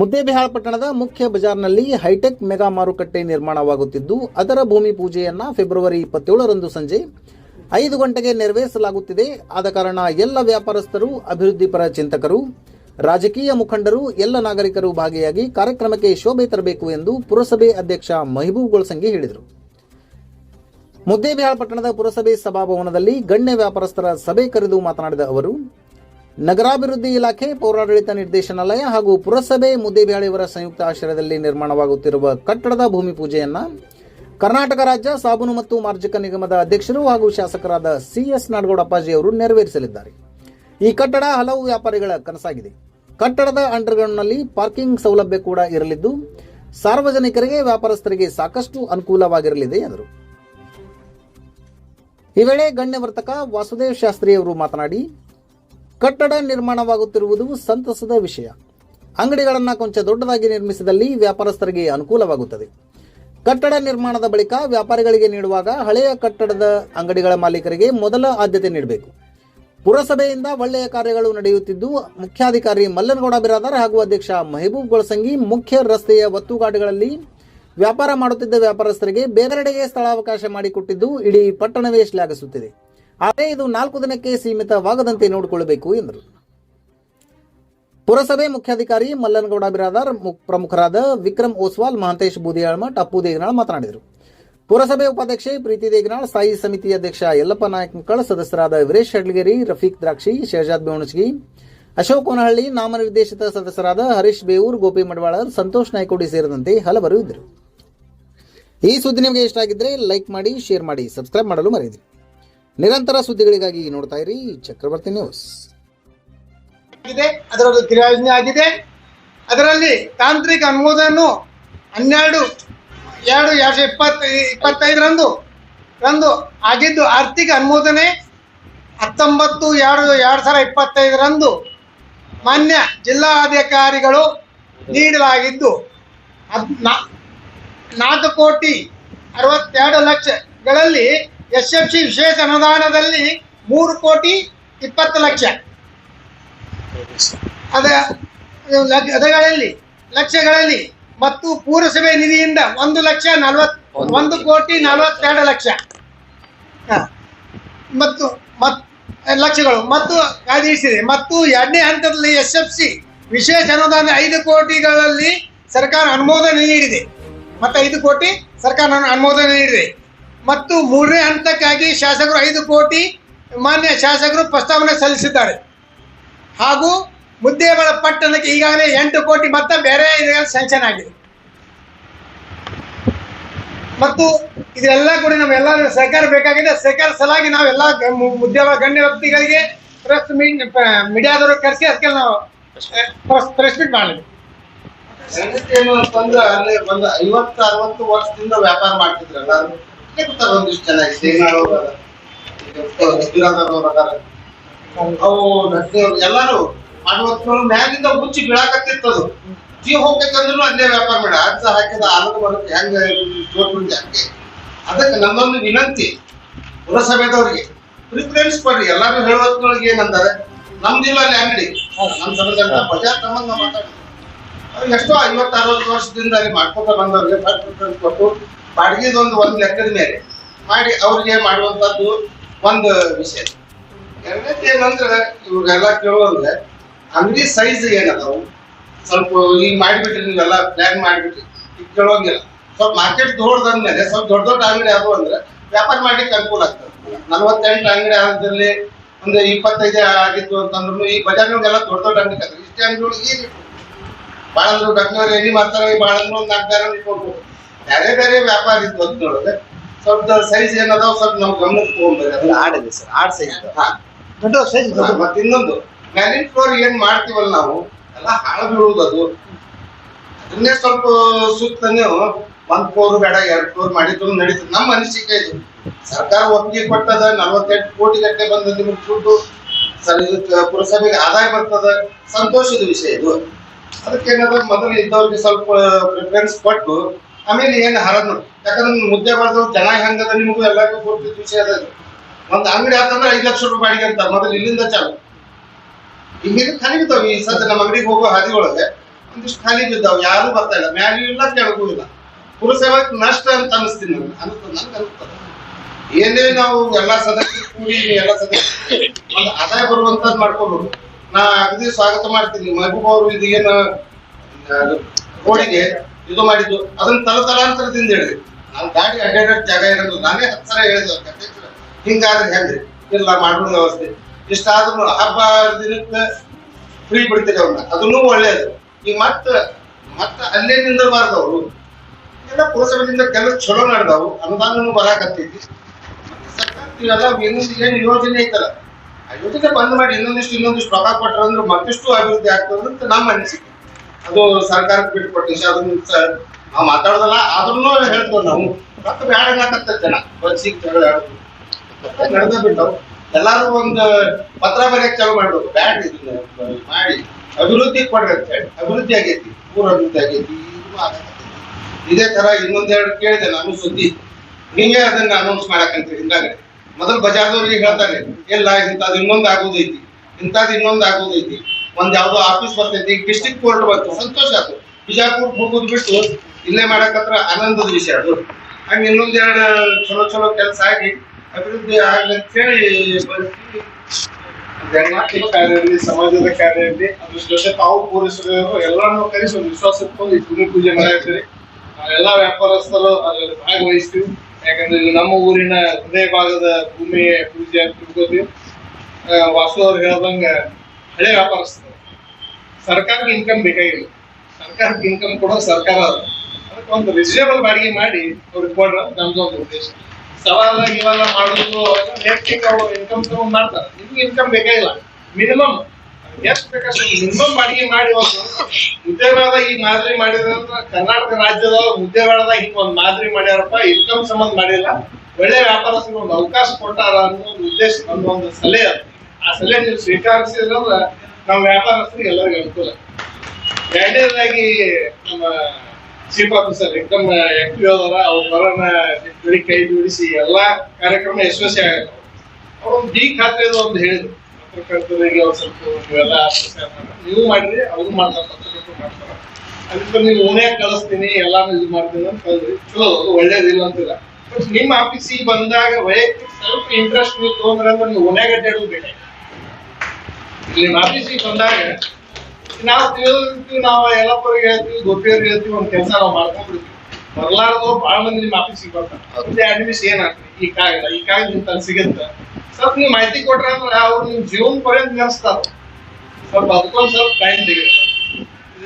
ಮುದ್ದೇಬಿಹಾಳ ಪಟ್ಟಣದ ಮುಖ್ಯ ಬಜಾರ್ನಲ್ಲಿ ಹೈಟೆಕ್ ಮೆಗಾ ಮಾರುಕಟ್ಟೆ ನಿರ್ಮಾಣವಾಗುತ್ತಿದ್ದು, ಅದರ ಭೂಮಿ ಪೂಜೆಯನ್ನ ಫೆಬ್ರವರಿ ಇಪ್ಪತ್ತೇಳರಂದು ಸಂಜೆ ಐದು ಗಂಟೆಗೆ ನೆರವೇರಿಸಲಾಗುತ್ತಿದೆ. ಆದ ಕಾರಣ ಎಲ್ಲ ವ್ಯಾಪಾರಸ್ಥರು ಅಭಿವೃದ್ಧಿಪರ ಚಿಂತಕರು, ರಾಜಕೀಯ ಮುಖಂಡರು, ಎಲ್ಲ ನಾಗರಿಕರು ಭಾಗಿಯಾಗಿ ಕಾರ್ಯಕ್ರಮಕ್ಕೆ ಶೋಭೆ ತರಬೇಕು ಎಂದು ಪುರಸಭೆ ಅಧ್ಯಕ್ಷ ಮಹಿಬೂಬ್ ಗೊಳಸಂಗಿ ಹೇಳಿದರು. ಮುದ್ದೇಬಿಹಾಳ ಪಟ್ಟಣದ ಪುರಸಭೆ ಸಭಾಭವನದಲ್ಲಿ ಗಣ್ಯ ವ್ಯಾಪಾರಸ್ಥರ ಸಭೆ ಕರೆದು ಮಾತನಾಡಿದ ಅವರು ನಗರಾಭಿವೃದ್ಧಿ ಇಲಾಖೆ, ಪೌರಾಡಳಿತ ನಿರ್ದೇಶನಾಲಯ ಹಾಗೂ ಪುರಸಭೆ ಮುದ್ದೇಬಿಹಾಳಿಯವರ ಸಂಯುಕ್ತ ಆಶ್ರಯದಲ್ಲಿ ನಿರ್ಮಾಣವಾಗುತ್ತಿರುವ ಕಟ್ಟಡದ ಭೂಮಿ ಪೂಜೆಯನ್ನ ಕರ್ನಾಟಕ ರಾಜ್ಯ ಸಾಬೂನು ಮತ್ತು ಮಾರ್ಜಕ ನಿಗಮದ ಅಧ್ಯಕ್ಷರು ಹಾಗೂ ಶಾಸಕರಾದ ಸಿಎಸ್ ನಾಡಗೌಡ ಅಪ್ಪಾಜಿ ಅವರು ನೆರವೇರಿಸಲಿದ್ದಾರೆ. ಈ ಕಟ್ಟಡ ಹಲವು ವ್ಯಾಪಾರಿಗಳ ಕನಸಾಗಿದೆ. ಕಟ್ಟಡದ ಅಂಡರ್ಗ್ರೌಂಡ್ನಲ್ಲಿ ಪಾರ್ಕಿಂಗ್ ಸೌಲಭ್ಯ ಕೂಡ ಇರಲಿದ್ದು, ಸಾರ್ವಜನಿಕರಿಗೆ ವ್ಯಾಪಾರಸ್ಥರಿಗೆ ಸಾಕಷ್ಟು ಅನುಕೂಲವಾಗಿರಲಿದೆ ಎಂದರು. ಈ ವೇಳೆ ಗಣ್ಯ ವರ್ತಕ ವಾಸುದೇವ್ ಶಾಸ್ತ್ರಿ ಅವರು ಮಾತನಾಡಿ ಕಟ್ಟಡ ನಿರ್ಮಾಣವಾಗುತ್ತಿರುವುದು ಸಂತಸದ ವಿಷಯ. ಅಂಗಡಿಗಳನ್ನು ಕೊಂಚ ದೊಡ್ಡದಾಗಿ ನಿರ್ಮಿಸಿದಲ್ಲಿ ವ್ಯಾಪಾರಸ್ಥರಿಗೆ ಅನುಕೂಲವಾಗುತ್ತದೆ. ಕಟ್ಟಡ ನಿರ್ಮಾಣದ ಬಳಿಕ ವ್ಯಾಪಾರಿಗಳಿಗೆ ನೀಡುವಾಗ ಹಳೆಯ ಕಟ್ಟಡದ ಅಂಗಡಿಗಳ ಮಾಲೀಕರಿಗೆ ಮೊದಲ ಆದ್ಯತೆ ನೀಡಬೇಕು. ಪುರಸಭೆಯಿಂದ ಒಳ್ಳೆಯ ಕಾರ್ಯಗಳು ನಡೆಯುತ್ತಿದ್ದು, ಮುಖ್ಯಾಧಿಕಾರಿ ಮಲ್ಲನಗೌಡ ಬಿರಾದರ್ ಹಾಗೂ ಅಧ್ಯಕ್ಷ ಮೆಹಬೂಬ್ ಗೊಳಸಂಗಿ ಮುಖ್ಯ ರಸ್ತೆಯ ಒತ್ತುಗಾಡುಗಳಲ್ಲಿ ವ್ಯಾಪಾರ ಮಾಡುತ್ತಿದ್ದ ವ್ಯಾಪಾರಸ್ಥರಿಗೆ ಬೇರೆಡೆಗೆ ಸ್ಥಳಾವಕಾಶ ಮಾಡಿಕೊಟ್ಟಿದ್ದು ಇಡೀ ಪಟ್ಟಣವೇ ಶ್ಲಾಘಿಸುತ್ತಿದೆ. ಆದರೆ ಇದು ನಾಲ್ಕು ದಿನಕ್ಕೆ ಸೀಮಿತವಾಗದಂತೆ ನೋಡಿಕೊಳ್ಳಬೇಕು ಎಂದರು. ಪುರಸಭೆ ಮುಖ್ಯಾಧಿಕಾರಿ ಮಲ್ಲನಗೌಡ ಬಿರಾದಾರ್ ಪ್ರಮುಖರಾದ ವಿಕ್ರಮ್ ಓಸ್ವಾಲ್, ಮಹಂತೇಶ್ ಬೂದಿಯಾಳ್ಮಠ್ ಅಪ್ಪು ದೇಗನಾಳ್ ಮಾತನಾಡಿದರು. ಪುರಸಭೆ ಉಪಾಧ್ಯಕ್ಷೆ ಪ್ರೀತಿ ದೇಗನಾಳ್ ಸ್ಥಾಯಿ ಸಮಿತಿ ಅಧ್ಯಕ್ಷ ಯಲ್ಲಪ್ಪ ನಾಯಕ್ ಮಕ್ಕಳ, ಸದಸ್ಯರಾದ ವೀರೇಶ್ ಹೆಡ್ಲಗೇರಿ, ರಫೀಕ್ ದ್ರಾಕ್ಷಿ ಶಹಜಾದ್ ಬೇವಣಚಗಿ ಅಶೋಕ್ ಕೋನಹಳ್ಳಿ, ನಾಮನಿರ್ದೇಶಿತ ಸದಸ್ಯರಾದ ಹರೀಶ್ ಬೇವೂರ್, ಗೋಪಿ ಮಡವಾಳರ್ ಸಂತೋಷ್ ನಾಯ್ಕೋಡಿ ಸೇರಿದಂತೆ ಹಲವರು ಇದ್ದರು. ಈ ಸುದ್ದಿ ನಿಮಗೆ ಇಷ್ಟ ಆಗಿದ್ರೆ ಲೈಕ್ ಮಾಡಿ, ಶೇರ್ ಮಾಡಿ, ಸಬ್ಸ್ಕ್ರೈಬ್ ಮಾಡಲು ಮರೆಯಿರಿ ನಿರಂತರ ಸುದ್ದಿಗಳಿಗಾಗಿ ನೋಡ್ತಾ ಇರಿ ಚಕ್ರವರ್ತಿ ನ್ಯೂಸ್. ಅದರದ್ದು ಕ್ರಿಯಾಯೋಜನೆ ಆಗಿದೆ. ಅದರಲ್ಲಿ ತಾಂತ್ರಿಕ ಅನುಮೋದನೆ ಹನ್ನೆರಡು, ಎರಡು ಎರಡು ಸಾವಿರದ ಇಪ್ಪತ್ತ ಇಪ್ಪತ್ತೈದರಂದು, ರಂದು ಆಗಿದ್ದು ಆರ್ಥಿಕ ಅನುಮೋದನೆ ಹತ್ತೊಂಬತ್ತು, ಎರಡು ಎರಡು ಸಾವಿರದ ಇಪ್ಪತ್ತೈದರಂದು ಮಾನ್ಯ ಜಿಲ್ಲಾಧಿಕಾರಿಗಳು ನೀಡಲಾಗಿದ್ದು ನಾಲ್ಕು ಕೋಟಿ ಅರವತ್ತೆರಡು ಲಕ್ಷಗಳಲ್ಲಿ ಎಸ್ ಎಫ್ ಸಿ ವಿಶೇಷ ಅನುದಾನದಲ್ಲಿ ಮೂರು ಕೋಟಿ ಇಪ್ಪತ್ತು ಲಕ್ಷ. ಅದ ಅದಗಳಲ್ಲಿ ಲಕ್ಷಗಳಲ್ಲಿ ಮತ್ತು ಪೂರಸಭೆ ನಿಧಿಯಿಂದ ಒಂದು ಲಕ್ಷ ನಲವತ್ ಒಂದು ಕೋಟಿ ನಲವತ್ತೆರಡು ಲಕ್ಷ. ಮತ್ತು, ಮತ್, ಲಕ್ಷಗಳು. ಮತ್ತು ಕಾಯ್ದಿರಿಸಿದೆ ಮತ್ತು ಎರಡನೇ ಹಂತದಲ್ಲಿ ಎಸ್ ಎಫ್ ಸಿ ವಿಶೇಷ ಅನುದಾನ ಐದು ಕೋಟಿಗಳಲ್ಲಿ ಸರ್ಕಾರ ಅನುಮೋದನೆ ನೀಡಿದೆ. ಮತ್ತು ಐದು ಕೋಟಿ ಸರ್ಕಾರ ಅನುಮೋದನೆ ನೀಡಿದೆ. ಮತ್ತು ಮೂರನೇ ಹಂತಕ್ಕಾಗಿ ಶಾಸಕರು ಐದು ಕೋಟಿ ಮಾನ್ಯ ಶಾಸಕರು ಪ್ರಸ್ತಾವನೆ ಸಲ್ಲಿಸಿದ್ದಾರೆ. ಹಾಗೂ ಮುದ್ದೇಬಳ ಪಟ್ಟಣಕ್ಕೆ ಈಗಾಗಲೇ ಎಂಟು ಕೋಟಿ ಮೊತ್ತ ಬೇರೆ ಸ್ಯಾಂಕ್ಷನ್ ಆಗಿದೆ. ಮತ್ತು ಇದೆಲ್ಲ ಕೂಡ ನಮ್ಮೆಲ್ಲ ಸಹಕಾರ ಬೇಕಾಗಿದೆ. ಸಹಕಾರ ಸಲಾಗಿ ನಾವೆಲ್ಲ ಮುದ್ದೆ ಮುದ್ದೇಬಳ ಗಣ್ಯ ವ್ಯಕ್ತಿಗಳಿಗೆ ಪ್ರೆಸ್ ಮೀಟ್ ಮೀಡಿಯಾದವರು ಕರೆಸಿ ಅದಕ್ಕೆ ನಾವು ಪ್ರೆಸ್ ಮೀಟ್ ಮಾಡಿದ್ವಿ ಸಂಗತಿ ಏನು ಅಂತಂದ್ರೆ ಒಂದು ಐವತ್ತು, ಅರವತ್ತು ವರ್ಷದಿಂದ ವ್ಯಾಪಾರ ಮಾಡ್ತಿದ್ರು ಕೂತಾರ ಒಂದಿಷ್ಟು ಜನ. ಅವು ಎಲ್ಲಾರು ಮಾಡುವ ಮ್ಯಾಲಿಂದ ಮುಚ್ಚಿ ಬೀಳಾಕತ್ತಿತ್ತದು ಜೀವ ಹೋಗ್ಬೇಕಂದ್ರೂ ಅಲ್ಲೇ ವ್ಯಾಪಾರ ಮಾಡ. ಅರ್ಥ ಹಾಕಿದ ಆನಂದ ಬರುತ್ತೆ ಹೆಂಗ ಹಂಗೆ ಅದಕ್ಕೆ ನಮ್ಮೊಂದು ವಿನಂತಿ ಪುರಸಭೆದವ್ರಿಗೆ ಪ್ರಿಫರೆನ್ಸ್ ಕೊಡ್ರಿ ಎಲ್ಲಾರು ಹೇಳುವತ್ನೊಳಗೆ ಏನಂತಾರೆ? ನಮ್ದಿಲ್ಲ ಅಲ್ಲಿ ಅಂಗಡಿ. ನಮ್ ಸಂಬಂಧ ಬಜಾರ್ ಸಂಬಂಧ ಮಾತಾಡಿ ಎಷ್ಟೋ ಐವತ್ತ ಅರವತ್ತು ವರ್ಷದಿಂದ ಅಲ್ಲಿ ಮಾಡ್ಕೊತ ಬಂದವ್ರಿಗೆ ಕೊಟ್ಟು ಬಾಡಿಗೆದೊಂದು ಒಂದು ಲೆಕ್ಕದ ಮೇಲೆ ಮಾಡಿ ಅವ್ರಿಗೆ ಮಾಡುವಂತದ್ದು ಒಂದು ವಿಷಯ. ಎರಡನೇದು ಏನಂದ್ರೆ ಇವ್ರಿಗೆಲ್ಲ ಕೇಳುವಂದ್ರೆ ಅಂಗಡಿ ಸೈಜ್ ಏನದಾವು ಸ್ವಲ್ಪ ಈಗ ಮಾಡಿಬಿಟ್ರಿ, ನೀವೆಲ್ಲ ಪ್ಲಾನ್ ಮಾಡಿಬಿಟ್ರಿ. ಈಗ ಕೇಳೋಂಗಿಲ್ಲ ಸ್ವಲ್ಪ ಮಾರ್ಕೆಟ್ ದೊಡ್ಡದಂದ್ಮೇಲೆ ಸ್ವಲ್ಪ ದೊಡ್ಡ ದೊಡ್ಡ ಅಂಗಡಿ ಅದು ಅಂದ್ರೆ ವ್ಯಾಪಾರ ಮಾಡ್ಲಿಕ್ಕೆ ಅನುಕೂಲ ಆಗ್ತದೆ. ನಲ್ವತ್ತೆಂಟು ಅಂಗಡಿ ಆದಲ್ಲಿ ಒಂದು ಇಪ್ಪತ್ತೈದು ಆಗಿತ್ತು ಅಂತಂದ್ರು ಈ ಬಜಾರ್ಗಳಿಗೆಲ್ಲ ದೊಡ್ಡ ದೊಡ್ಡ ಅಂಗಡಿ ಇಷ್ಟೇ ಅಂಗಡಿಗಳು ಏನು ಭಾಳ ಅಂದ್ರೆ ಡಕ್ನವ್ರು ಎಣ್ಣೆ ಮಾಡ್ತಾರೆ ಭಾಳ ಅಂದ್ರೆ ಒಂದು ನಾಲ್ಕು ಬೇರೆ ಬೇರೆ ವ್ಯಾಪಾರಿ ನೋಡಿದ್ರೆ ಸ್ವಲ್ಪ ಸೈಜ್ ಏನದಾವ ಸ್ವಲ್ಪ ನಾವು ಗಮನಕ್ಕೆ ತಗೊಂಡ್ಬೇಕು ಆಡಿದೆ ಸರ್ ಆಡ್ ಸೈಜ್ ದೊಡ್ಡ ಸೈಜ್ ಮತ್ತೆ ಇನ್ನೊಂದು ಮ್ಯಾಲಿನ್ ಫ್ಲೋರ್ ಏನ್ ಮಾಡ್ತೀವಲ್ಲ ನಾವು ಎಲ್ಲ ಹಾಳು ಬೀಳುವುದು ಅದು. ಅದನ್ನೇ ಸ್ವಲ್ಪ ಸೂಕ್ತ ನೀವು ಒಂದ್ ಫ್ಲೋರ್ ಬೇಡ ಎರಡ್ ಫ್ಲೋರ್ ಮಾಡಿದ್ರು ನಡೀತದೆ ನಮ್ಮ ಅನಿಸಿಕೆ ಇದು. ಸರ್ಕಾರ ಒಪ್ಪಿಗೆ ಕೊಟ್ಟದ ನಲ್ವತ್ತೆಂಟು ಕೋಟಿ ಗಟ್ಟಲೆ ಬಂದ ನಿಮ್ಗೆ ದುಡ್ಡು ಸರ್ ಪುರಸಭೆಗೆ ಆದಾಯ ಬರ್ತದ. ಸಂತೋಷದ ವಿಷಯ ಇದು. ಅದಕ್ಕೆ ಏನದ ಮೊದಲು ಇದ್ದವ್ರಿಗೆ ಸ್ವಲ್ಪ ಪ್ರಿಫರೆನ್ಸ್ ಕೊಟ್ಟು ಆಮೇಲೆ ಏನ್ ಹರದ್ನು ಯಾಕಂದ್ರೆ ಮುದ್ದೆ ಮಾಡಿದ್ರು ಜನ ಹೆಂಗದ ನಿಮಗೂ ಎಲ್ಲರಿಗೂ ಗೊತ್ತಿದ್ದ ವಿಷಯ ಅದ. ಒಂದ್ ಅಂಗಡಿ ಆತಂದ್ರೆ ಐದ್ ಲಕ್ಷ ರೂಪಾಯಿ ಬಾಡಿಗೆ ಅಂತ ಮೊದಲು ಇಲ್ಲಿಂದ ಚಾಲು. ಈಗ ಖಾಲಿ ಬಿದ್ದಾವ ಈ ಸದ್ಯ ನಮ್ಮ ಅಂಗಡಿಗೆ ಹೋಗೋ ಹಾದಿ ಒಳಗೆ ಒಂದಿಷ್ಟು ಖಾಲಿ ಬಿದ್ದಾವ ಯಾರು ಬರ್ತಾ ಇಲ್ಲ. ಮ್ಯಾಲೂ ಇಲ್ಲ, ಕೆಳಗೂ ಇಲ್ಲ. ಪುರಸಭೆಗೆ ನಷ್ಟ ಅಂತ ಅನಿಸ್ತೀನಿ ನನಗೆ ಅನಿಸ್ತದೆ ನಂಗೆ ಏನೇ ನಾವು ಎಲ್ಲಾ ಸದಸ್ಯರು ಕೂಡಿ, ಎಲ್ಲ ಸದಸ್ಯರು ಒಂದು ಆದಾಯ ಬರುವಂತದ್ದು ಮಾಡ್ಕೋಬೇಕು ನಾ ಅಗದಿ ಸ್ವಾಗತ ಮಾಡ್ತೀನಿ. ಮಹಬೂಬ್ ಅವರು ಇದು ಏನು ರೋಡಿಗೆ ಇದು ಮಾಡಿದ್ದು. ಅದನ್ನ ತಲತಲಾಂತರದಿಂದ ಹೇಳಿದ್ರಿ ನಾನು ಗಾಡಿ ಅಡ್ಡಾಡ ಜಾಗ ಇರೋದು ನಾನೇ ಹತ್ತಿರ ಹೇಳಿದ್ರು ಹೇಳಿದ ಹಿಂಗಾದ್ರೆ ಹೆಂಗ್ರಿ? ಇಲ್ಲ ಮಾಡ್ಬಿಡ ವ್ಯವಸ್ಥೆ. ಇಷ್ಟಾದ್ರೂ ಹಬ್ಬ ದಿನಕ್ಕೆ ಫ್ರೀ ಬಿಡ್ತೀರಿ ಅವ್ರನ್ನ. ಅದನ್ನೂ ಒಳ್ಳೇದು. ಈಗ ಮತ್ತ ಮತ್ತ ಅಲ್ಲೇ ನಿಂದಬಾರ್ದು ಅವರು. ಎಲ್ಲ ಪುರಸಭೆಯಿಂದ ಕೆಲಸ ಚಲೋ ನಡೆದವು. ಅನುದಾನನು ಬರಾಕತ್ತೈತಿ. ಇವೆಲ್ಲ ಇನ್ನೊಂದು ಏನ್ ಯೋಜನೆ ಐತಲ್ಲ? ಆ ಯೋಜನೆ ಬಂದ್ ಮಾಡಿ ಇನ್ನೊಂದಿಷ್ಟು ಇನ್ನೊಂದಿಷ್ಟು ರೊಕ್ಕ ಕೊಟ್ಟರೆ ಅಂದ್ರೆ ಮತ್ತಿಷ್ಟು ಅಭಿವೃದ್ಧಿ ಆಗ್ತದೆ ಅಂತ ನಮ್ಮ ಅನಿಸಿಕೆ. ಅದು ಸರ್ಕಾರಕ್ಕೆ ಬಿಟ್ಕೊಟ್ಟ ವಿಷಯ ಅದನ್ನ ನಾವು ಮಾತಾಡೋದಲ್ಲ ಆದ್ರೂ ಹೇಳ್ತೇವೆ ನಾವು. ಮತ್ತೆ ಬ್ಯಾಡ ಅನ್ನಕತ್ತ ಜನ. ಜಗಳ ನಡೆದ ಬಿಟ್ಟವು ಎಲ್ಲಾರು ಒಂದು ಪತ್ರ ಬರೆಯಕ್ಕೆ ಚಾಲು ಮಾಡ್ಬೇಕು. ಬ್ಯಾಡ ಇದನ್ನ ಮಾಡಿ. ಅಭಿವೃದ್ಧಿ ಕೊಡ್ರಿ ಅಂತ ಹೇಳಿ. ಅಭಿವೃದ್ಧಿ ಆಗೈತಿ. ಊರ ಅಭಿವೃದ್ಧಿ ಆಗೈತಿ. ಇದೇ ತರ ಇನ್ನೊಂದೆರಡು ಕೇಳಿದೆ ನಾನು ಸುದ್ದಿ. ನೀವೇ ಅದನ್ನ ಅನೌನ್ಸ್ ಮಾಡಕಂತೀರಿ ಹಿಂದಾಗ ಮೊದಲು ಬಜಾರ್ದವ್ರಿಗೆ ಹೇಳ್ತಾರೆ ಇಲ್ಲ ಇಂಥದ್ದು ಇನ್ನೊಂದು ಆಗೋದೈತಿ. ಇಂಥದ್ದು ಇನ್ನೊಂದು ಆಗೋದೈತಿ. ಒಂದ್ ಯಾವ್ದೋ ಆಫೀಸ್ ಬರ್ತೈತಿ ಡಿಸ್ಟಿಕ್ ಕೋರ್ಟ್ ಬಂತು ಸಂತೋಷ ಅದು. ಬಿಜಾಪುರ್ ಹೋಗೋದು ಬಿಟ್ಟು ಇಲ್ಲೇ ಮಾಡಕತ್ರ ಆನಂದದ ವಿಷಯ ಅದು. ಹಂಗ ಇನ್ನೊಂದೆರಡು ಚಲೋ ಚಲೋ ಕೆಲಸ ಆಗಿ ಅಭಿವೃದ್ಧಿ ಆಗ್ಲಿ ಅಂತ ಹೇಳಿ ಕಾರ್ಯದಲ್ಲಿ, ಸಮಾಜದ ಕಾರ್ಯ ಇರಲಿ ಅದ್ರ ಜೊತೆ ತಾವು ಪೊಲೀಸರು ಎಲ್ಲರನ್ನೂ ಕರೆಸಿ ಒಂದು ವಿಶ್ವಾಸ ಇಟ್ಕೊಂಡು ಈ ಭೂಮಿ ಪೂಜೆ ಮಾಡಿರ್ತೀರಿ ಎಲ್ಲಾ ವ್ಯಾಪಾರಸ್ಥರು ಅದರಲ್ಲಿ ಭಾಗವಹಿಸ್ತೀವಿ. ಯಾಕಂದ್ರೆ ಇದು ನಮ್ಮ ಊರಿನ ಹೃದಯ ಭಾಗದ ಭೂಮಿ ಪೂಜೆ ಅಂತ ತಿಳ್ಕೊತೀವಿ. ವಾಸು ಅವ್ರು ಹೇಳ್ದಂಗ ಹಳೆ ವ್ಯಾಪಾರಸ್ಥರು. ಸರ್ಕಾರಕ್ಕೆ ಇನ್ಕಮ್ ಬೇಕಾಗಿಲ್ಲ ಸರ್ಕಾರಕ್ಕೆ ಇನ್ಕಮ್ ಕೊಡೋ ಸರ್ಕಾರ ಅದು ಅದಕ್ಕೆ ಒಂದು ರಿಸನೇಬಲ್ ಬಾಡಿಗೆ ಮಾಡಿ ಅವ್ರಿಗೆ ಕೊಡ್ರ ನಮ್ದು ಒಂದು ಉದ್ದೇಶ. ಸವಾಲ ಇವೆಲ್ಲ ಮಾಡೋದು ಅವ್ರು ಇನ್ಕಮ್ ತಗೊಂಡ್ ಮಾಡ್ತಾರೆ. ನಿಮ್ಗೆ ಇನ್ಕಮ್ ಬೇಕಾಗಿಲ್ಲ ಮಿನಿಮಮ್ ಎಷ್ಟು ಬೇಕಷ್ಟು ಮಿನಿಮಮ್ ಬಾಡಿಗೆ ಮಾಡಿ ಒಂದು ಉದ್ಯೋಗದ ಈ ಮಾದರಿ ಮಾಡಿದ್ರಂತ ಕರ್ನಾಟಕ ರಾಜ್ಯದ ಉದ್ಯೋಗದ ಹಿಂಗ್ ಒಂದು ಮಾದರಿ ಮಾಡ್ಯಾರಪ್ಪ ಇನ್ಕಮ್ ಸಂಬಂಧ ಮಾಡಿಲ್ಲ. ಒಳ್ಳೆ ವ್ಯಾಪಾರಸ್ಥರಿಗೆ ಒಂದು ಅವಕಾಶ ಕೊಟ್ಟಾರ ಅನ್ನೋ ಒಂದು ಉದ್ದೇಶ ಒಂದು ಸಲಹೆ ಅದು. ಆ ಸಲಹೆ ನೀವು ನಮ್ಮ ವ್ಯಾಪಾರಸ್ಥರಿಗೆ ಎಲ್ಲರಿಗೂ ಅನುಕೂಲ. ಎರಡನೇದಾಗಿ ನಮ್ಮ ಚೀಫ್ ಆಫೀಸರ್ ಎಕ್ದಮ್ ಆಕ್ಟಿವ್ ಅವರ, ಅವ್ರ ಬರೋಣ ಕೈ ಬಿಡಿಸಿ ಎಲ್ಲಾ ಕಾರ್ಯಕ್ರಮ ಯಶಸ್ವಿ ಆಗಲ್ಲ ಅವ್ರೊಂದು ಡಿ ಖಾತೆ ಒಂದು ಹೇಳಿದ್ರು. ಪತ್ರಕರ್ತರಿಗೆ ಅವ್ರು ಸ್ವಲ್ಪ ನೀವೆಲ್ಲ ನೀವು ಮಾಡಿರಿ, ಅವ್ರು ಮಾಡ್ತಾರೆ ಪತ್ರಕರ್ತರು ಮಾಡ್ತಾರೆ. ಅದಕ್ಕೆ ನೀವು ಓನೇ ಕಳಿಸ್ತೀನಿ, ಎಲ್ಲಾನು ಇದು ಮಾಡ್ತೀನಿ ಅಂತ ಹೇಳಿದ್ರಿ ಚಲೋ, ಅದು ಒಳ್ಳೇದಿಲ್ಲ ಅಂತಿಲ್ಲ. ಬಟ್ ನಿಮ್ಮ ಆಫೀಸಿಗೆ ಬಂದಾಗ ವೈಯಕ್ತಿಕ ಸ್ವಲ್ಪ ಇಂಟ್ರೆಸ್ಟ್ ನೀವು ತಗೊಂಡ್ರೆ ಅಂದ್ರೆ ನೀವು ಓಣ್ಯಾಗ ಅಡ್ಡಾಡೋದು ನಿಮ್ಮ ಆಫೀಸಿಗೆ ಬಂದಾಗ ನಾವು ತಿಳಿದಿರ್ತೀವಿ ನಾವು ಎಲ್ಲಪ್ಪರಿಗೆ ಹೇಳ್ತೀವಿ ಗೊತ್ತಿವ್ರಿಗೆ ಹೇಳ್ತೀವಿ ಒಂದ್ ಕೆಲಸ ನಾವು ಮಾಡ್ಕೊಂಡ್ಬಿಡ್ತೀವಿ ಬರ್ಲಾರ್ದು ಬಹಳ ಮಂದಿ ನಿಮ್ಮ ಆಫೀಸಿಗೆ ಬರ್ತಾರೆ ಅದೇ ಎರಡು ನಿಮಿಷ ಏನಾಗ್ತದೆ ಈ ಕಾಗದ ಈ ಕಾಗದ ಇಂತ ಸಿಗುತ್ತೆ ಸ್ವಲ್ಪ ನೀವು ಮಾಹಿತಿ ಕೊಟ್ರೆ ಅಂದ್ರೆ ಅವ್ರು ನಿಮ್ ಜೀವನ ಪರ್ಯಂತ ನೆನೆಸ್ತಾರ ಸ್ವಲ್ಪ ಅದಕ್ಕೊಂದ್ ಸ್ವಲ್ಪ ಟೈಮ್ ತೆಗಿರಿ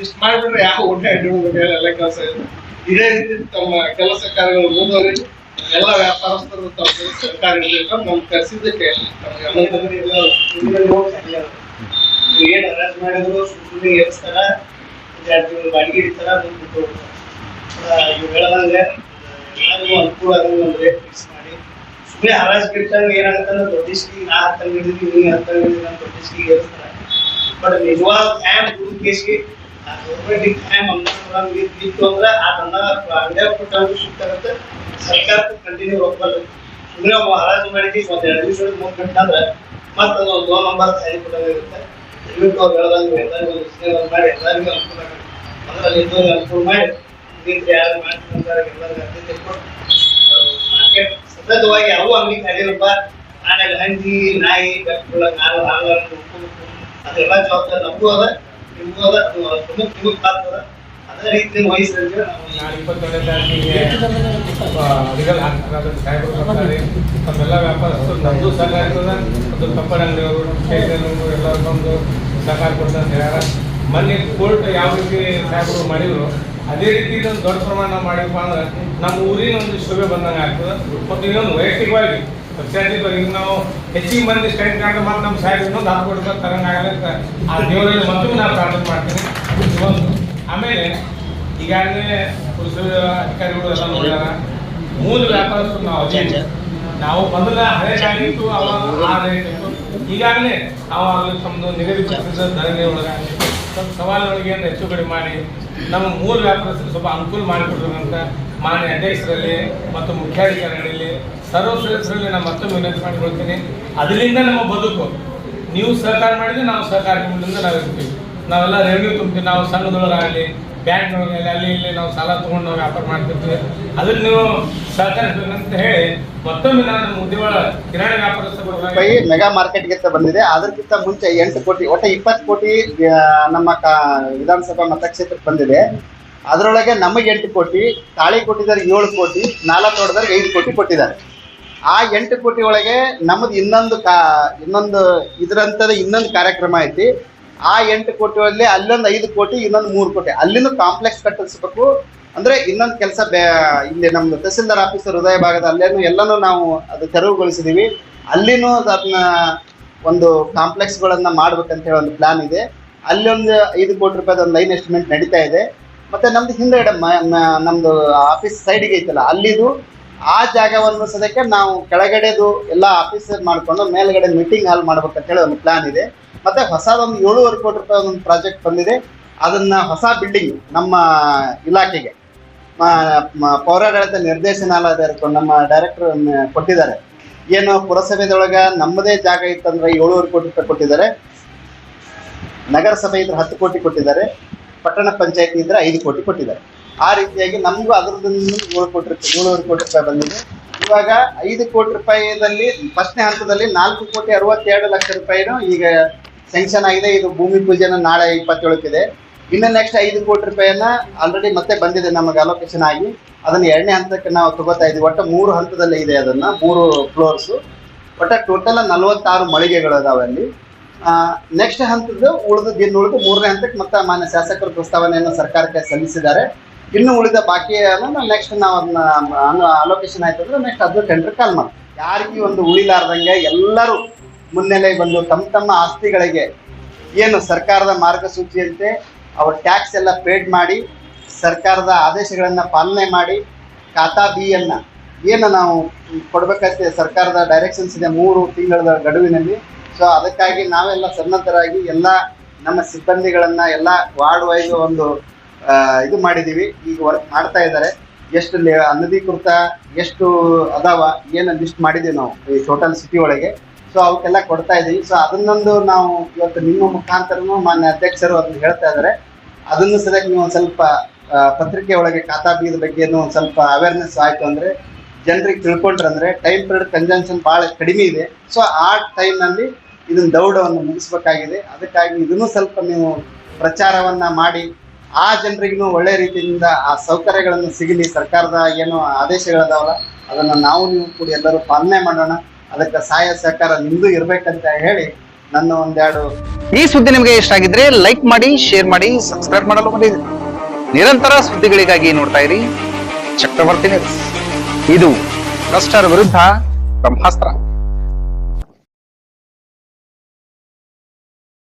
ಇಷ್ಟು ಮಾಡಿಬಿಟ್ರೆ ಯಾವ ಒಟ್ಟೆ ಅಡ್ಡಿಡ್ಬೇಕು ಎಲ್ಲ ಕೆಲಸ ಇದೆ ಇದೇ ರೀತಿ ತಮ್ಮ ಕೆಲಸ ಕಾರ್ಯಗಳು ಮುಂದುವರಿ ಎಲ್ಲ ವ್ಯಾಪಾರಸ್ಥರು ತಮ್ಮ ಕೆಲಸ ಕಾರ್ಯ ನಮ್ಗೆ ಕರೆಸಿದ್ದಕ್ಕೆ ತಮಗೆ ಅಭಿನಂದನೆ. ಏನ್ ಅರೇಂಜ್ ಮಾಡಿದ್ರು ಸುಮ್ಮನೆ ಎಬ್ಸ್ತಾರ ವಿದ್ಯಾರ್ಥಿಗಳು ಬಾಡಿಗೆ ಇರ್ತಾರ ಮುಂದೆ ಬಿಟ್ಟು ಇವ್ ಹೇಳ್ದಂಗೆ ಎಲ್ಲರಿಗೂ ಅನುಕೂಲ ಆಗಂಗೆ ಫಿಕ್ಸ್ ಮಾಡಿ. ಸುಮ್ಮನೆ ಹರಾಜ್ ಬಿಟ್ಟಂಗ ಏನಾಗತ್ತಂದ್ರೆ ದೊಡ್ಡ ನಾ ಹತ್ತಂಗೆ ಹಿಡಿದೀನಿ ನೀನು ಹತ್ತಂಗೆ ಹಿಡಿದೀನಿ ಅಂತ ದೊಡ್ಡ ಇಸ್ಕಿಗೆ ಏರಿಸ್ತಾರ ಬಟ್ ನಿಜವಾದ ಟೈಮ್ ಗುಡ್ ಆ ಗೌರ್ಮೆಂಟ್ ಟೈಮ್ ಅನುದಾನ ಇತ್ತು ಅಂದ್ರೆ ಆ ಅನುದಾನ ಅಂಗಡಿಯಾಗ ಕೊಟ್ಟಂಗೂ ಸಿಗ್ತಾರಂತೆ ಸರ್ಕಾರಕ್ಕೆ ಕಂಟಿನ್ಯೂ ಹೋಗ್ಬಾರ್ದು ಸುಮ್ಮನೆ ಹರಾಜು ಮಾಡಿದ್ವಿ ಒಂದು ಎರಡು ದಿವಸ ಮೂರು ಗಂಟೆ ಅಂದ್ರೆ ಮತ್ತೆ ಅದು ಒಂದು ಲೋನ್ ನಂಬರ್ ಸೈನ್ ಕೊಡೋದಿರುತ್ತೆ ಹೇಳ್ದಂಗೆ ಎಲ್ಲರಿಗೂ ಒಂದು ಸೇವೆ ಮಾಡಿ ಎಲ್ಲರಿಗೂ ಅನುಕೂಲ ಆಗುತ್ತೆ ಅಂದ್ರೆ ಅಲ್ಲಿ ಇದ್ದವ್ರಿಗೆ ಮಾಡಿ ಇದಕ್ಕೆ ಯಾರು ಎಲ್ಲರಿಗೂ ಮಾರ್ಕೆಟ್ ಸತತವಾಗಿ ಅವು ಅಂಗಡಿ ಕಾಡಿರಪ್ಪ ಆಮೇಲೆ ಹಂದಿ ನಾಯಿ ಬೆಕ್ಕುಗಳ ಕಾಲು ಹಾಲು ಅದೆಲ್ಲ ಜವಾಬ್ದಾರಿ ನಮಗೂ ಅದ ನಿಮಗೂ ಅದ ನಿಮಗ್ ಪಾತ್ರ ಅದ ಅದೇ ರೀತಿ ವಹಿಸಿದ್ರೆ ನಾವು ನಾಳೆ ಇಪ್ಪತ್ತೇಳನೇ ತಾರೀಕಿಗೆ ರಿಗಲ್ ಹಾಕ್ತಾರೆ ಸಾಹೇಬರು ಬರ್ತಾರೆ. ತಮ್ಮೆಲ್ಲ ವ್ಯಾಪಾರಸ್ಥರು ನಮ್ಮದು ಸಹಕಾರ ಇರ್ತದ ಕೊಡ್ತಾರೆ ಅಂತ ಹೇಳ್ಯಾರ. ಮೊನ್ನೆ ಕೋರ್ಟ್ ಯಾವ ರೀತಿ ಸಾಹೇಬರು ಮಾಡಿದ್ರು, ಅದೇ ರೀತಿ ಇದೊಂದು ದೊಡ್ಡ ಪ್ರಮಾಣ ಮಾಡಿದ್ವಿ ಅಂದ್ರೆ, ನಮ್ಮ ಊರಿನ ಒಂದು ಶೋಭೆ ಬಂದಂಗೆ ಆಗ್ತದೆ. ಮತ್ತು ಇನ್ನೊಂದು ವೈಯಕ್ತಿಕವಾಗಿ, ಪಕ್ಷಾತೀತವಾಗಿ ಈಗ ನಾವು ಹೆಚ್ಚಿಗೆ ಮಂದಿ ಸ್ಟ್ಯಾಂಡ್ ಕಾರ್ಡ್ ಮತ್ತೆ ನಮ್ಮ ಸಾಹೇಬ್ ಇನ್ನೊಂದು ರೂಪಾಯಿ ಅಂತ ಆ ದೇವರಲ್ಲಿ ಮತ್ತೊಮ್ಮೆ ನಾನು ಪ್ರಾರ್ಥನೆ ಮಾಡ್ತೀನಿ. ಒಂದು ಆಮೇಲೆ ಈಗಾಗಲೇ ಪುರುಷರ ಅಧಿಕಾರಿಗಳು ಎಲ್ಲ ನೋಡ್ಯಾರ. ಮೂಲ ವ್ಯಾಪಾರಸ್ಥರು ನಾವು ಅದೇ. ನಾವು ಮೊದಲ ಹಳೆ ಆಗಿತ್ತು ಅವಾಗ ಆ ರೇಟ್ ಇತ್ತು. ಈಗಾಗಲೇ ನಾವು ತಮ್ಮದು ನಿಗದಿಪಡಿಸಿದ ಧರಣಿ ಸ್ವಲ್ಪ ಸವಾಲುಗಳಿಗೆ ಹೆಚ್ಚು ಕಡಿಮೆ ಮಾಡಿ ನಮ್ಮ ಮೂಲ ವ್ಯಾಪಾರಸ್ಥರು ಸ್ವಲ್ಪ ಅನುಕೂಲ ಮಾಡಿಕೊಡ್ಬೇಕಂತ ಮಾನ್ಯ ಅಧ್ಯಕ್ಷರಲ್ಲಿ ಮತ್ತು ಮುಖ್ಯಾಧಿಕಾರಿಗಳಲ್ಲಿ ಸರ್ವ ಸದಸ್ಯರಲ್ಲಿ ನಾನು ಮತ್ತೊಮ್ಮೆ ವಿನಂತಿ ಮಾಡಿಕೊಳ್ತೀನಿ. ಅದರಿಂದ ನಮ್ಮ ಬದುಕು. ನೀವು ಸಹಕಾರ ಮಾಡಿದ್ರೆ ನಾವು ಸಹಕಾರ ನಾವು ಇರ್ತೀವಿ ನಾವೆಲ್ಲ ರೆವೆನ್ಯೂ ತುಂಬ್ತೀವಿ. ನಾವು ಸಂಘದೊಳಗಾಗಲಿ ಬ್ಯಾಂಕ್ನೊಳಗಾಗಲಿ ಅಲ್ಲಿ ಇಲ್ಲಿ ನಾವು ಸಾಲ ತೊಗೊಂಡು ನಾವು ವ್ಯಾಪಾರ ಮಾಡ್ತಿರ್ತೀವಿ. ಅದನ್ನು ನೀವು ಸಹಕರಿಸ್ಬೇಕಂತ ಹೇಳಿ ಮತ್ತೊಮ್ಮೆ ನಾನು ಉದ್ಯೋಗ, ಕಿರಾಣಿ ವ್ಯಾಪಾರಸ್ಥರು ಮೆಗಾ ಮಾರ್ಕೆಟ್ಗೆ ಬಂದಿದೆ. ಅದಕ್ಕಿಂತ ಮುಂಚೆ ಎಂಟು ಕೋಟಿ, ಒಟ್ಟು ಇಪ್ಪತ್ತು ಕೋಟಿ ನಮ್ಮ ಕಾ- ವಿಧಾನಸಭಾ ಮತಕ್ಷೇತ್ರಕ್ಕೆ ಬಂದಿದೆ. ಅದರೊಳಗೆ ನಮಗೆ ಎಂಟು ಕೋಟಿ, ತಾಳಿ ಕೊಟ್ಟಿದ್ದಾರೆ ಏಳು ಕೋಟಿ, ನಾಲ್ಕು ಹೊಡೆದವ್ರಿಗೆ ಐದು ಕೋಟಿ ಕೊಟ್ಟಿದ್ದಾರೆ. ಆ ಎಂಟು ಕೋಟಿ ಒಳಗೆ ನಮ್ಮದು ಇನ್ನೊಂದು ಕಾ, ಇನ್ನೊಂದು ಇದರಂಥದ್ದು ಇನ್ನೊಂದು ಕಾರ್ಯಕ್ರಮ ಐತಿ. ಆ ಎಂಟು ಕೋಟಿ ಒಳಗೆ ಅಲ್ಲೊಂದು ಐದು ಕೋಟಿ, ಇನ್ನೊಂದು ಮೂರು ಕೋಟಿ. ಅಲ್ಲಿನೂ ಕಾಂಪ್ಲೆಕ್ಸ್ ಕಟ್ಟಿಸ್ಬೇಕು. ಅಂದ್ರೆ ಇನ್ನೊಂದು ಕೆಲಸ ಇಲ್ಲಿ ನಮ್ದು ತಹಸೀಲ್ದಾರ್ ಆಫೀಸರ್ ಹೃದಯ ಭಾಗದ ಅಲ್ಲೇನು ಎಲ್ಲನೂ ನಾವು ಅದು ತೆರವುಗೊಳಿಸಿದೀವಿ. ಅಲ್ಲಿನೂ ಅದನ್ನ ಒಂದು ಕಾಂಪ್ಲೆಕ್ಸ್ಗಳನ್ನ ಮಾಡ್ಬೇಕಂತ ಹೇಳಿ ಒಂದು ಪ್ಲಾನ್ ಇದೆ. ಅಲ್ಲಿ ಒಂದು ಐದು ಕೋಟಿ ರೂಪಾಯಿದ ಒಂದು ಲೈನ್ ಎಸ್ಟಿಮೇಟ್ ನಡೀತಾ ಇದೆ. ಮತ್ತೆ ನಮ್ದು ಮ- ನಮ್ದು ಆಫೀಸ್ ಸೈಡ್ಗೆ ಐತಲ್ಲ, ಅಲ್ಲಿದು ಆ ಜಾಗವನ್ನು ಸದ್ಯಕ್ಕೆ ನಾವು ಕೆಳಗಡೆದು ಎಲ್ಲ ಆಫೀಸ್ ಮಾಡ್ಕೊಂಡು ಮೇಲ್ಗಡೆ ಮೀಟಿಂಗ್ ಹಾಲ್ ಮಾಡ್ಬೇಕಂತ ಹೇಳಿ ಒಂದು ಪ್ಲಾನ್ ಇದೆ. ಮತ್ತೆ ಹೊಸದೊಂದು ಏಳುವರೆ ಕೋಟಿ ರೂಪಾಯಿ ಒಂದು ಪ್ರಾಜೆಕ್ಟ್ ಬಂದಿದೆ. ಅದನ್ನ ಹೊಸ ಬಿಲ್ಡಿಂಗ್ ನಮ್ಮ ಇಲಾಖೆಗೆ ಪೌರಾಡಳಿತ ನಿರ್ದೇಶನಾಲಯದ ನಮ್ಮ ಡೈರೆಕ್ಟರ್ ಕೊಟ್ಟಿದ್ದಾರೆ. ಏನು ಪುರಸಭೆದೊಳಗ ನಮ್ಮದೇ ಜಾಗ ಇತ್ತಂದ್ರೆ ಏಳುವರೆ ಕೋಟಿ ರೂಪಾಯಿ ಕೊಟ್ಟಿದ್ದಾರೆ. ನಗರಸಭೆ ಇದ್ರೆ ಹತ್ತು ಕೋಟಿ ಕೊಟ್ಟಿದ್ದಾರೆ. ಪಟ್ಟಣ ಪಂಚಾಯತ್ ಇದ್ರೆ ಐದು ಕೋಟಿ ಕೊಟ್ಟಿದ್ದಾರೆ. ಆ ರೀತಿಯಾಗಿ ನಮಗೂ ಅದರದ್ದು ಏಳು ಕೋಟಿ ರೂಪಾಯಿ, ಏಳುವರೆ ಕೋಟಿ ರೂಪಾಯಿ ಬಂದಿದೆ. ಇವಾಗ ಐದು ಕೋಟಿ ರೂಪಾಯಿದಲ್ಲಿ ಫಸ್ಟ್ನೇ ಹಂತದಲ್ಲಿ ನಾಲ್ಕು ಕೋಟಿ ಅರವತ್ತೆರಡು ಲಕ್ಷ ರೂಪಾಯಿನೂ ಈಗ ಸ್ಯಾಂಕ್ಷನ್ ಆಗಿದೆ. ಇದು ಭೂಮಿ ಪೂಜೆನ ನಾಳೆ ಇಪ್ಪತ್ತೇಳಕ್ಕಿದೆ. ಇನ್ನು ನೆಕ್ಸ್ಟ್ ಐದು ಕೋಟಿ ರೂಪಾಯಿಯನ್ನ ಆಲ್ರೆಡಿ ಮತ್ತೆ ಬಂದಿದೆ ನಮಗೆ ಅಲೋಕೇಶನ್ ಆಗಿ. ಅದನ್ನ ಎರಡನೇ ಹಂತಕ್ಕೆ ನಾವು ತಗೋತಾ ಇದ್ದೀವಿ. ಒಟ್ಟು ಮೂರು ಹಂತದಲ್ಲಿ ಇದೆ ಅದನ್ನ. ಮೂರು ಫ್ಲೋರ್ಸು ಒಟ್ಟು ಟೋಟಲ್ ನಲವತ್ತಾರು ಮಳಿಗೆಗಳು ಅದಾವೆ ಅಲ್ಲಿ ನೆಕ್ಸ್ಟ್ ಹಂತದ್ದು ಉಳಿದ ದಿನ ಉಳಿದು ಮೂರನೇ ಹಂತಕ್ಕೆ ಮತ್ತೆ ಮಾನ್ಯ ಶಾಸಕರ ಪ್ರಸ್ತಾವನೆಯನ್ನು ಸರ್ಕಾರಕ್ಕೆ ಸಲ್ಲಿಸಿದ್ದಾರೆ. ಇನ್ನು ಉಳಿದ ಬಾಕಿಯನ್ನು ನೆಕ್ಸ್ಟ್ ನಾವು ಅದನ್ನ ಅಲೋಕೇಶನ್ ಆಯ್ತು ಅಂದ್ರೆ ನೆಕ್ಸ್ಟ್ ಅದು ಟೆಂಡರ್ ಕಾಲ್ ಮಾಡ್ತೀವಿ. ಯಾರಿಗೂ ಒಂದು ಉಳಿಲಾರ್ದಂಗೆ ಎಲ್ಲರೂ ಮುನ್ನೆಲೆ ಬಂದು ತಮ್ಮ ತಮ್ಮ ಆಸ್ತಿಗಳಿಗೆ ಏನು ಸರ್ಕಾರದ ಮಾರ್ಗಸೂಚಿಯಂತೆ ಅವರು ಟ್ಯಾಕ್ಸ್ ಎಲ್ಲ ಪೇಡ್ ಮಾಡಿ, ಸರ್ಕಾರದ ಆದೇಶಗಳನ್ನು ಪಾಲನೆ ಮಾಡಿ, ಖಾತಾ ಬಿಯನ್ನ ಏನು ನಾವು ಕೊಡ್ಬೇಕಾಗ್ತದೆ ಸರ್ಕಾರದ ಡೈರೆಕ್ಷನ್ಸ್ ಇದೆ ಮೂರು ತಿಂಗಳ ಗಡುವಿನಲ್ಲಿ. ಸೊ ಅದಕ್ಕಾಗಿ ನಾವೆಲ್ಲ ಸನ್ನದ್ಧರಾಗಿ ಎಲ್ಲ ನಮ್ಮ ಸಿಬ್ಬಂದಿಗಳನ್ನು ಎಲ್ಲ ವಾರ್ಡ್ ವೈಸ್ ಒಂದು ಇದು ಮಾಡಿದೀವಿ. ಈಗ ವರ್ಕ್ ಮಾಡ್ತಾ ಇದ್ದಾರೆ. ಎಷ್ಟು ಅನಧಿಕೃತ, ಎಷ್ಟು ಅದಾವ, ಏನು ಲಿಸ್ಟ್ ಮಾಡಿದೀವಿ ನಾವು ಈ ಟೋಟಲ್ ಸಿಟಿ ಒಳಗೆ. ಸೊ ಅವಕ್ಕೆಲ್ಲ ಕೊಡ್ತಾ ಇದೀವಿ. ಸೊ ಅದನ್ನೊಂದು ನಾವು ಇವತ್ತು ನಿಮ್ಮ ಮುಖಾಂತರನು ಮಾನ್ಯ ಅಧ್ಯಕ್ಷರು ಅದನ್ನ ಹೇಳ್ತಾ ಇದ್ದಾರೆ ಅದನ್ನು ಸರಿಯಾಗಿ ನೀವು ಒಂದು ಸ್ವಲ್ಪ ಪತ್ರಿಕೆ ಒಳಗೆ ಖಾತಾ ಬೀದ ಬಗ್ಗೆನೂ ಒಂದು ಸ್ವಲ್ಪ ಅವೇರ್ನೆಸ್ ಆಯ್ತು ಅಂದ್ರೆ ಜನರಿಗೆ ತಿಳ್ಕೊಂಡ್ರಂದ್ರೆ ಟೈಮ್ ಪೀರಿಯಡ್ ಕನ್ಸಂಪ್ಷನ್ ಬಹಳ ಕಡಿಮೆ ಇದೆ. ಸೊ ಆ ಟೈಮ್ನಲ್ಲಿ ಇದನ್ನ ದೌಡವನ್ನು ಮುಗಿಸ್ಬೇಕಾಗಿದೆ. ಅದಕ್ಕಾಗಿ ಇದನ್ನು ಸ್ವಲ್ಪ ನೀವು ಪ್ರಚಾರವನ್ನ ಮಾಡಿ, ಆ ಜನರಿಗೂ ಒಳ್ಳೆ ರೀತಿಯಿಂದ ಆ ಸೌಕರ್ಯಗಳನ್ನು ಸಿಗಲಿ. ಸರ್ಕಾರದ ಏನು ಆದೇಶಗಳದಾವಲ್ಲ, ಅದನ್ನ ನಾವು ನೀವು ಕೂಡ ಎಲ್ಲರೂ ಪಾಲನೆ ಮಾಡೋಣ. ಅದಕ್ಕೆ ಸಹಾಯ ಸಹಕಾರ ನಿಮ್ದು ಇರ್ಬೇಕಂತ ಹೇಳಿ ನನ್ನ ಒಂದೆರಡು ಈ ಸುದ್ದಿ ನಿಮಗೆ ಇಷ್ಟ ಆಗಿದ್ರೆ ಲೈಕ್ ಮಾಡಿ ಶೇರ್ ಮಾಡಿ ಸಬ್ಸ್ಕ್ರೈಬ್ ಮಾಡಲು ಮರೆಯದಿರಿ ನಿರಂತರ ಸುದ್ದಿಗಳಿಗಾಗಿ ನೋಡ್ತಾ ಇರಿ. ಚಕ್ರವರ್ತಿ ಇದು ಭ್ರಷ್ಟರ ವಿರುದ್ಧ ಬ್ರಹ್ಮಾಸ್ತ್ರ.